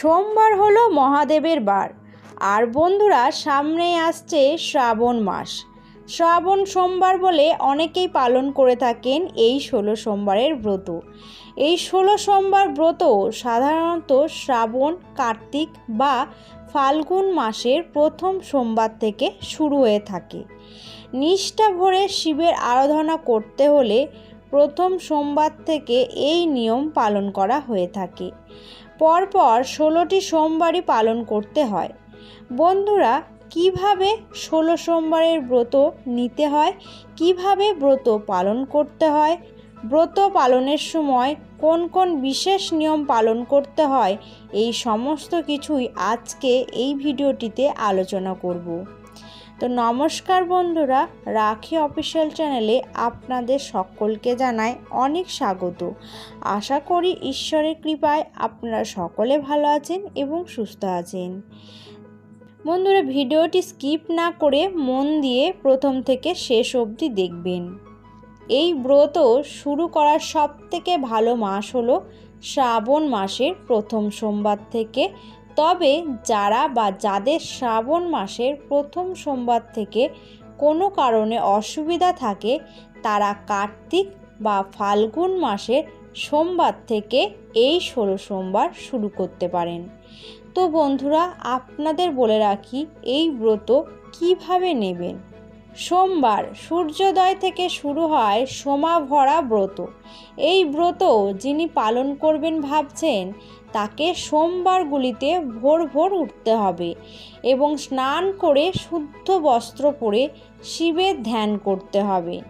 সোমবার হলো মহাদেবের বার, আর বন্ধুরা সামনেই আসছে শ্রাবণ মাস। শ্রাবণ সোমবার বলে অনেকেই পালন করে থাকেন এই ষোলো সোমবারের ব্রত। এই ষোলো সোমবার ব্রত সাধারণত শ্রাবণ, কার্তিক বা ফাল্গুন মাসের প্রথম সোমবার থেকে শুরু হয়ে থাকে। নিষ্ঠা ভরে শিবের আরাধনা করতে হলে প্রথম সোমবার থেকে এই নিয়ম পালন করা হয়ে থাকে। পরপর ষোলোটি সোমবারই পালন করতে হয়। বন্ধুরা, কীভাবে ষোলো সোমবারের ব্রত নিতে হয়? কীভাবে ব্রত পালন করতে হয়? ব্রত পালনের সময় কোন কোন বিশেষ নিয়ম পালন করতে হয়? এই সমস্ত কিছুই আজকে এই ভিডিওটিতে আলোচনা করব। তো নমস্কার বন্ধুরা, রাখি অফিসিয়াল চ্যানেলে আপনাদের সকলকে জানাই অনেক স্বাগত। আশা করি ঈশ্বরের কৃপায় আপনারা সকলে ভালো আছেন এবং সুস্থ আছেন। বন্ধুরা, ভিডিওটি স্কিপ না করে মন দিয়ে প্রথম থেকে শেষ অবধি দেখবেন। এই ব্রত শুরু করার সব থেকে ভালো মাস হলো শ্রাবণ মাসের প্রথম সোমবার থেকে তবে যারা বা যাদের শ্রাবণ মাসের প্রথম সোমবার থেকে কোনো কারণে অসুবিধা থাকে, তারা কার্তিক বা ফাল্গুন মাসের সোমবার থেকে এই ষোলো সোমবার শুরু করতে পারেন। তো বন্ধুরা, আপনাদের বলে রাখি, এই ব্রত কীভাবে নেবেন? সোমবার সূর্যোদয় থেকে শুরু হয় সোমা ভরা ব্রত। এই ব্রত যিনি পালন করবেন ভাবছেন, তাকে সোমবারগুলিতে ভোর ভোর উঠতে হবে এবং স্নান করে শুদ্ধ বস্ত্র পরে শিবের ধ্যান করতে হবে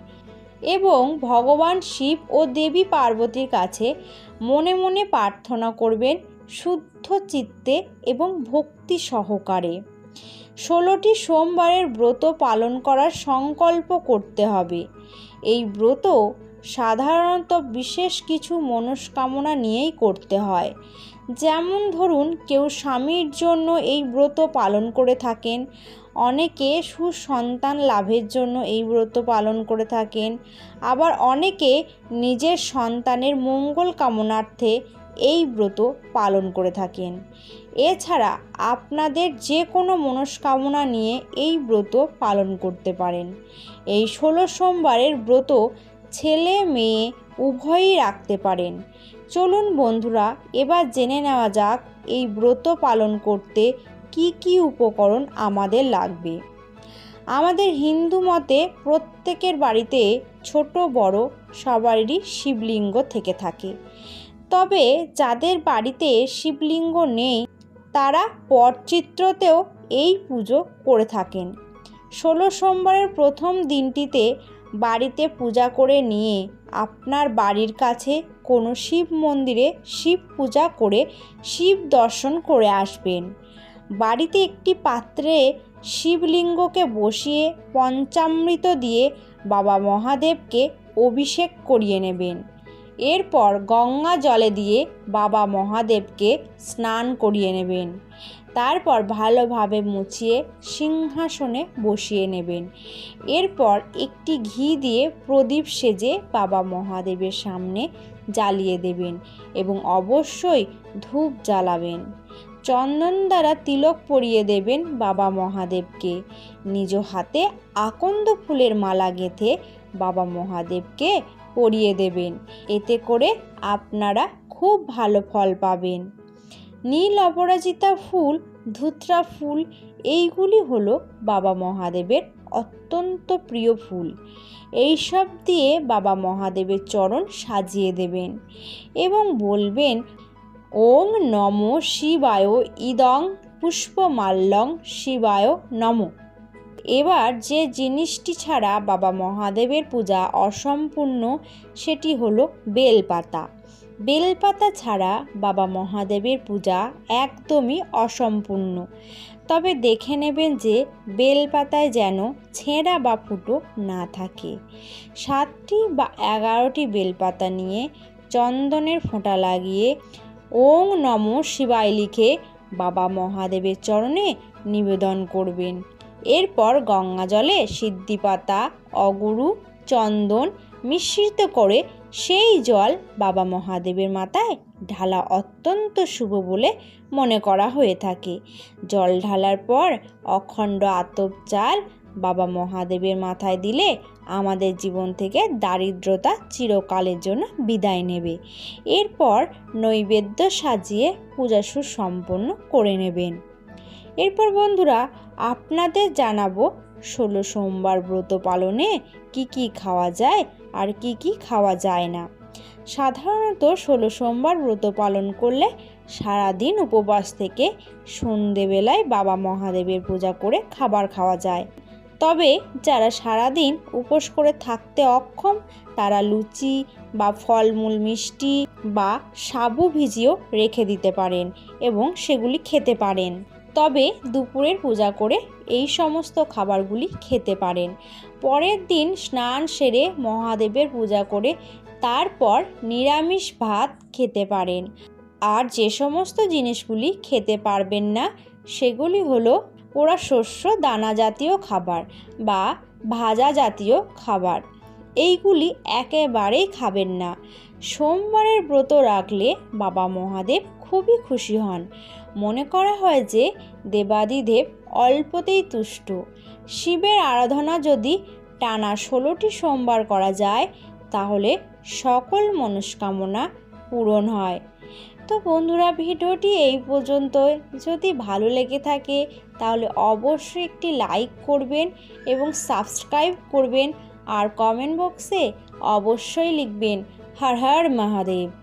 এবং ভগবান শিব ও দেবী পার্বতীর কাছে মনে মনে প্রার্থনা করবেন শুদ্ধ চিত্তে এবং ভক্তি সহকারে। ষোলোটি সোমবারের ব্রত পালন করার সংকল্প করতে হবে। এই ব্রত সাধারণত বিশেষ কিছু মনস্কামনা নিয়েই করতে হয়। যেমন ধরুন, কেউ স্বামীর জন্য এই ব্রত পালন করে থাকেন, অনেকে সুসন্তান লাভের জন্য এই ব্রত পালন করে থাকেন, আবার অনেকে নিজের সন্তানের মঙ্গল কামনার্থে এই ব্রত পালন করে থাকেন। এছাড়া আপনাদের যে কোনো মনস্কামনা নিয়ে এই ব্রত পালন করতে পারেন। এই ষোলো সোমবারের ব্রত ছেলে মেয়ে উভয়ই রাখতে পারেন। চলুন বন্ধুরা, এবার জেনে নেওয়া যাক এই ব্রত পালন করতে কি কি উপকরণ আমাদের লাগবে। আমাদের হিন্দু মতে প্রত্যেকের বাড়িতে ছোট, বড় সবারই শিবলিঙ্গ থেকে থাকে। তবে যাদের বাড়িতে শিবলিঙ্গ নেই তারা পটচিত্রতেও এই পুজো করে থাকেন। ষোলো সোমবারের প্রথম দিনটিতে বাড়িতে পূজা করে নিয়ে আপনার বাড়ির কাছে কোনো শিব মন্দিরে শিব পূজা করে শিব দর্শন করে আসবেন। বাড়িতে একটি পাত্রে শিবলিঙ্গকে বসিয়ে পঞ্চামৃত দিয়ে বাবা মহাদেবকে অভিষেক করিয়ে নেবেন। এরপর গঙ্গা জলে দিয়ে বাবা মহাদেবকে স্নান করিয়ে নেবেন। তারপর ভালোভাবে মুছিয়ে সিংহাসনে বসিয়ে নেবেন। এরপর একটি ঘি দিয়ে প্রদীপ সেজে বাবা মহাদেবের সামনে জ্বালিয়ে দেবেন এবং অবশ্যই ধূপ জ্বালাবেন। চন্দন দ্বারা তিলক পরিয়ে দেবেন বাবা মহাদেবকে। নিজ হাতে আকন্দ ফুলের মালা গেঁথে বাবা মহাদেবকে পরিয়ে দেবেন। এতে করে আপনারা খুব ভালো ফল পাবেন। নীল অপরাজিতা ফুল, ধুত্রা ফুল, এইগুলি হলো বাবা মহাদেবের অত্যন্ত প্রিয় ফুল। এইসব দিয়ে বাবা মহাদেবের চরণ সাজিয়ে দেবেন এবং বলবেন, ওং নম শিবায়, ইদং পুষ্পমাল্যং শিবায় নম। এবার যে জিনিসটি ছাড়া বাবা মহাদেবের পূজা অসম্পূর্ণ, সেটি হলো বেলপাতা। বেলপাতা ছাড়া বাবা মহাদেবের পূজা একদমই অসম্পূর্ণ। তবে দেখে নেবেন যে বেলপাতায় যেন ছেঁড়া বা ফুটো না থাকে। সাতটি বা এগারোটি বেলপাতা নিয়ে চন্দনের ফোঁটা লাগিয়ে ওং নম শিবায় লিখে বাবা মহাদেবের চরণে নিবেদন করবেন। এরপর গঙ্গা জলে সিদ্ধি পাতা অগুরু, চন্দন মিশ্রিত করে সেই জল বাবা মহাদেবের মাথায় ঢালা অত্যন্ত শুভ বলে মনে করা হয়ে থাকে। জল ঢালার পর অখণ্ড আতপ চাল বাবা মহাদেবের মাথায় দিলে আমাদের জীবন থেকে দারিদ্রতা চিরকালের জন্য বিদায় নেবে। এরপর নৈবেদ্য সাজিয়ে পূজা সুসম্পন্ন করে নেবেন। এরপর বন্ধুরা আপনাদের জানাব ষোলো সোমবার ব্রত পালনে কি কি খাওয়া যায় আর কি কি খাওয়া যায় না। সাধারণত ষোলো সোমবার ব্রত পালন করলে সারাদিন উপবাস থেকে সন্ধেবেলায় বাবা মহাদেবের পূজা করে খাবার খাওয়া যায়। তবে যারা সারাদিন উপোস করে থাকতে অক্ষম, তারা লুচি বা ফলমূল, মিষ্টি বা সাবু ভিজিয়েও রেখে দিতে পারেন এবং সেগুলি খেতে পারেন। তবে দুপুরের পূজা করে এই সমস্ত খাবারগুলি খেতে পারেন। পরের দিন স্নান সেরে মহাদেবের পূজা করে তারপর নিরামিষ ভাত খেতে পারেন। আর যে সমস্ত জিনিসগুলি খেতে পারবেন না, সেগুলি হলো পোড়া শস্য দানা জাতীয় খাবার বা ভাজা জাতীয় খাবার। এইগুলি একেবারেই খাবেন না। সোমবারের ব্রত রাখলে বাবা মহাদেব খুবই খুশি হন। মনে করা হয় যে দেবাদিদেব অল্পতেই তুষ্ট। শিবের আরাধনা যদি টানা ষোলোটি সোমবার করা যায়, তাহলে সকল মনস্কামনা পূরণ হয়। তো বন্ধুরা, ভিডিওটি এই পর্যন্ত যদি ভালো লেগে থাকে, তাহলে অবশ্যই একটি লাইক করবেন এবং সাবস্ক্রাইব করবেন। আর কমেন্ট বক্সে অবশ্যই লিখবেন, হর হর মহাদেব।